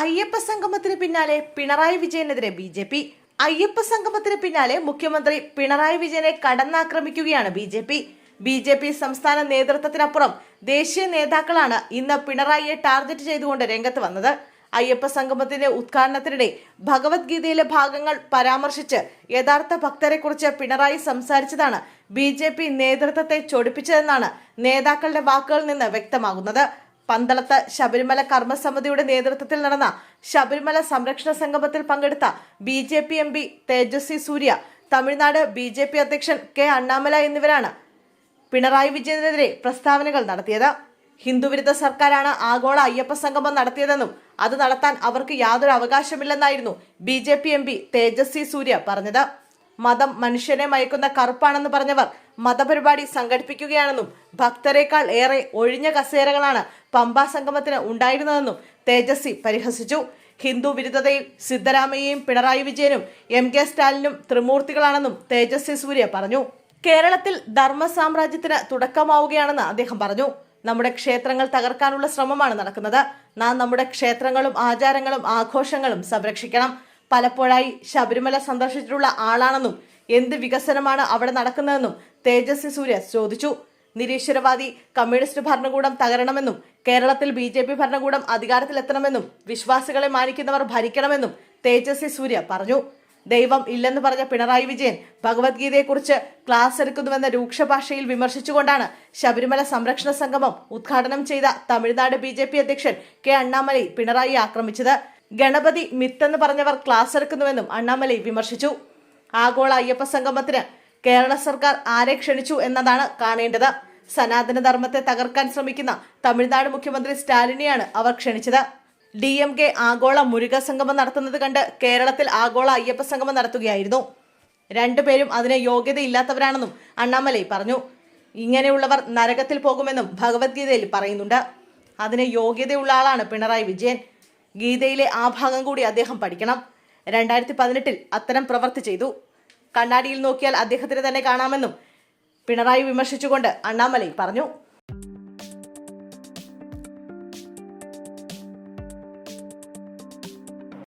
അയ്യപ്പ സംഗമത്തിന് പിന്നാലെ പിണറായി വിജയനെതിരെ ബി ജെ പി. അയ്യപ്പ സംഗമത്തിന് പിന്നാലെ മുഖ്യമന്ത്രി പിണറായി വിജയനെ കടന്നാക്രമിക്കുകയാണ് B J P. B J P സംസ്ഥാന നേതൃത്വത്തിനപ്പുറം ദേശീയ നേതാക്കളാണ് ഇന്ന് പിണറായിയെ ടാർഗറ്റ് ചെയ്തുകൊണ്ട് രംഗത്ത് വന്നത്. അയ്യപ്പ സംഗമത്തിന്റെ ഉദ്ഘാടനത്തിനിടെ ഭഗവത്ഗീതയിലെ ഭാഗങ്ങൾ പരാമർശിച്ച് യഥാർത്ഥ ഭക്തരെക്കുറിച്ച് പിണറായി സംസാരിച്ചതാണ് ബി ജെ പി നേതൃത്വത്തെ ചൊടിപ്പിച്ചതെന്നാണ് നേതാക്കളുടെ വാക്കുകളിൽ നിന്ന് വ്യക്തമാകുന്നത്. പന്തളത്ത് ശബരിമല കർമ്മസമിതിയുടെ നേതൃത്വത്തിൽ നടന്ന ശബരിമല സംരക്ഷണ സംഗമത്തിൽ പങ്കെടുത്ത B J P M P Tejasvi Surya Tamil Nadu B J P അധ്യക്ഷൻ കെ അണ്ണാമല എന്നിവരാണ് പിണറായി വിജയനെതിരെ പ്രസ്താവനകൾ നടത്തിയത്. ഹിന്ദുവിരുദ്ധ സർക്കാരാണ് ആഗോള അയ്യപ്പ സംഗമം നടത്തിയതെന്നും അത് നടത്താൻ അവർക്ക് യാതൊരു അവകാശമില്ലെന്നായിരുന്നു B J P M P Tejasvi Surya പറഞ്ഞത്. മതം മനുഷ്യനെ മയക്കുന്ന കറുപ്പാണെന്ന് പറഞ്ഞവർ മതപരിപാടി സംഘടിപ്പിക്കുകയാണെന്നും ഭക്തരെക്കാൾ ഏറെ ഒഴിഞ്ഞ കസേരകളാണ് പമ്പാ സംഗമത്തിന് ഉണ്ടായിരുന്നതെന്നും തേജസ്വി പരിഹസിച്ചു. ഹിന്ദു വിരുദ്ധതയിൽ സിദ്ധരാമയ്യയും പിണറായി വിജയനും എം കെ സ്റ്റാലിനും ത്രിമൂർത്തികളാണെന്നും തേജസ്വി സൂര്യ പറഞ്ഞു. കേരളത്തിൽ ധർമ്മ സാമ്രാജ്യത്തിന് തുടക്കമാവുകയാണെന്ന് അദ്ദേഹം പറഞ്ഞു. നമ്മുടെ ക്ഷേത്രങ്ങൾ തകർക്കാനുള്ള ശ്രമമാണ് നടക്കുന്നത്. നാം നമ്മുടെ ക്ഷേത്രങ്ങളും ആചാരങ്ങളും ആഘോഷങ്ങളും സംരക്ഷിക്കണം. പലപ്പോഴായി ശബരിമല സന്ദർശിച്ചിട്ടുള്ള ആളാണെന്നും എന്ത് വികസനമാണ് അവിടെ നടക്കുന്നതെന്നും തേജസ്വി സൂര്യ ചോദിച്ചു. നിരീശ്വരവാദി കമ്മ്യൂണിസ്റ്റ് ഭരണകൂടം തകരണമെന്നും കേരളത്തിൽ ബി ജെ പി ഭരണകൂടം അധികാരത്തിലെത്തണമെന്നും വിശ്വാസികളെ മാനിക്കുന്നവർ ഭരിക്കണമെന്നും തേജസ്വി സൂര്യ പറഞ്ഞു. ദൈവം ഇല്ലെന്ന് പറഞ്ഞ പിണറായി വിജയൻ ഭഗവത്ഗീതയെക്കുറിച്ച് ക്ലാസ് എടുക്കുന്നുവെന്ന രൂക്ഷ ഭാഷയിൽ വിമർശിച്ചുകൊണ്ടാണ് ശബരിമല സംരക്ഷണ സംഗമം ഉദ്ഘാടനം ചെയ്ത തമിഴ്നാട് ബി അധ്യക്ഷൻ കെ അണ്ണാമലൈ പിണറായി ആക്രമിച്ചത്. ഗണപതി മിത്തെന്ന് പറഞ്ഞവർ ക്ലാസ് എടുക്കുന്നുവെന്നും അണ്ണാമലൈ വിമർശിച്ചു. ആഗോള അയ്യപ്പ സംഗമത്തിന് കേരള സർക്കാർ ആരെ ക്ഷണിച്ചു എന്നതാണ് കാണേണ്ടത്. സനാതനധർമ്മത്തെ തകർക്കാൻ ശ്രമിക്കുന്ന തമിഴ്നാട് മുഖ്യമന്ത്രി സ്റ്റാലിനെയാണ് അവർ ക്ഷണിച്ചത്. ഡി എം കെ ആഗോള മുരുക സംഗമം നടത്തുന്നത് കണ്ട് കേരളത്തിൽ ആഗോള അയ്യപ്പ സംഗമം നടത്തുകയായിരുന്നു. രണ്ടുപേരും അതിന് യോഗ്യതയില്ലാത്തവരാണെന്നും അണ്ണാമലൈ പറഞ്ഞു. ഇങ്ങനെയുള്ളവർ നരകത്തിൽ പോകുമെന്നും ഭഗവത്ഗീതയിൽ പറയുന്നുണ്ട്. അതിന് യോഗ്യതയുള്ള ആളാണ് പിണറായി വിജയൻ. ഗീതയിലെ ആ ഭാഗം കൂടി അദ്ദേഹം പഠിക്കണം. രണ്ടായിരത്തി പതിനെട്ടിൽ അത്തരം പ്രവൃത്തി ചെയ്തു. കണ്ണാടിയിൽ നോക്കിയാൽ അദ്ദേഹത്തിന് തന്നെ കാണാമെന്നും പിണറായി വിമർശിച്ചുകൊണ്ട് അണ്ണാമലൈ പറഞ്ഞു.